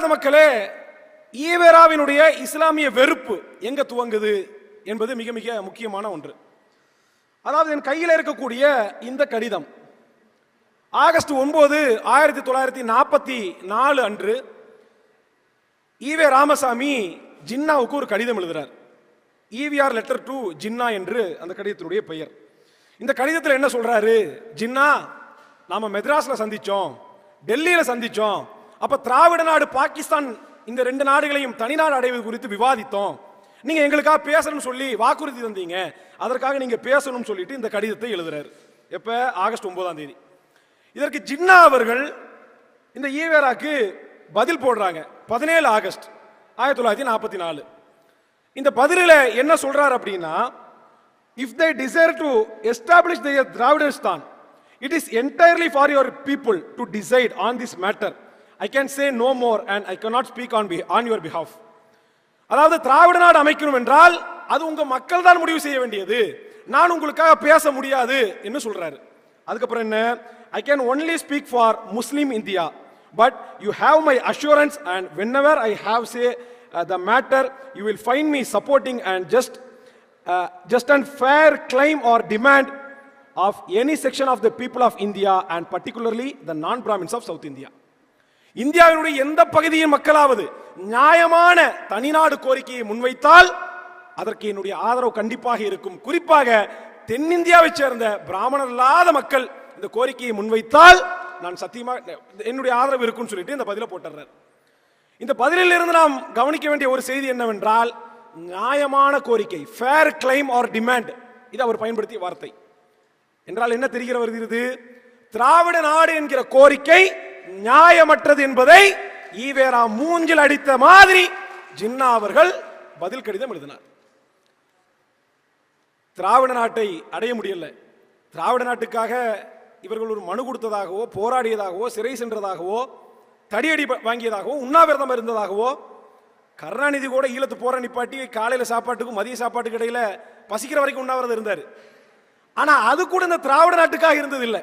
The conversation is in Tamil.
அன்பார்ந்த மக்களே ஈவேராவினுடைய இஸ்லாமிய வெறுப்பு எங்க துவங்குது என்பது மிக மிக முக்கியமான ஒன்று. அதாவது என் கையில் இருக்கக்கூடிய இந்த கடிதம் ஆகஸ்ட் ஒன்பது ஆயிரத்தி தொள்ளாயிரத்தி நாற்பத்தி நாலு அன்று ஈவே ராமசாமி ஜின்னாவுக்கு ஒரு கடிதம் எழுதுகிறார் ஈவிஆர் லெட்டர் டு ஜின்னா என்று அந்த கடிதத்தினுடைய பெயர். இந்த கடிதத்தில் என்ன சொல்றாரு? ஜின்னா நாம மெத்ராஸ்ல சந்திச்சோம் டெல்லியில சந்திச்சோம் அப்ப திராவிட நாடு பாகிஸ்தான் இந்த ரெண்டு நாடுகளையும் தனிநாடு அடைவது குறித்து விவாதித்தோம். நீங்க எங்களுக்காக பேசணும்னு சொல்லி வாக்குறுதி தந்தீங்க. அதற்காக நீங்க பேசணும்னு சொல்லிட்டு இந்த கடிதத்தை எழுதுறாரு. எப்ப? ஆகஸ்ட் ஒன்பதாம் தேதி. இதற்கு ஜின்னா அவர்கள் இந்த ஈவேராக்கு பதில் போடுறாங்க. பதினேழு ஆகஸ்ட் ஆயிரத்தி தொள்ளாயிரத்தி நாற்பத்தி நாலு. இந்த பதிலில் என்ன சொல்றார் அப்படின்னா if they desire to establish the Dravidistan it is entirely for your people to decide on this matter I can say no more and I cannot speak on be on your behalf அதாவது திராவிட நாடு அமைக்கணும் என்றால் அது உங்க மக்கள் தான் முடிவு செய்ய வேண்டியது. நான் உங்களுக்காக பேச முடியாது என்று சொல்றாரு. அதுக்கப்புறம் என்ன? I can only speak for Muslim India but you have my assurance and whenever I have say the matter you will find me supporting and just just and fair claim or demand of any section of the people of India and particularly the non Brahmins of south India இந்தியாவினுடைய எந்த பகுதியின் மக்களாவது நியாயமான தனிநாடு கோரிக்கையை முன்வைத்தால் அதற்கு என்னுடைய ஆதரவு கண்டிப்பாக இருக்கும். குறிப்பாக தென்னிந்தியாவைச் சேர்ந்த பிராமணர் இல்லாத மக்கள் இந்த கோரிக்கையை முன்வைத்தால் நான் சத்தியமாக என்னுடைய ஆதரவு இருக்கும்னு சொல்லிட்டு இந்த பதில போட்டுறார் இந்த பதிலில் இருந்து நாம் கவனிக்க வேண்டிய ஒரு செய்தி என்னவென்றால் நியாயமான கோரிக்கை ஃபேர் கிளைம் ஆர் டிமாண்ட் இது அவர் பயன்படுத்திய வார்த்தை. என்றால் என்ன தெரிகிற வருகிறது திராவிட நாடு என்கிற கோரிக்கை நியாயமற்றது என்பதை ஈவேரா மூஞ்சில் அடித்த மாதிரி ஜின்னா அவர்கள் பதில் கடிதம் எழுதினார். திராவிட நாட்டை அடைய முடியல. திராவிட நாட்டுக்காக இவர்கள் ஒரு மனு கொடுத்ததாகவோ போராடியதாகவோ சிறை சென்றதாகவோ தடியடி வாங்கியதாகவோ உண்ணாவிரதம் இருந்ததாகவோ கருணாநிதி கூட ஈழத்து போற நிப்பாட்டி காலையில் சாப்பாட்டுக்கும் மதிய சாப்பாட்டுக்கு இடையில பசிக்கிற வரைக்கும் உண்ணாவிரதம் இருந்தார். ஆனால் அது கூட இந்த திராவிட நாட்டுக்காக இருந்ததில்லை.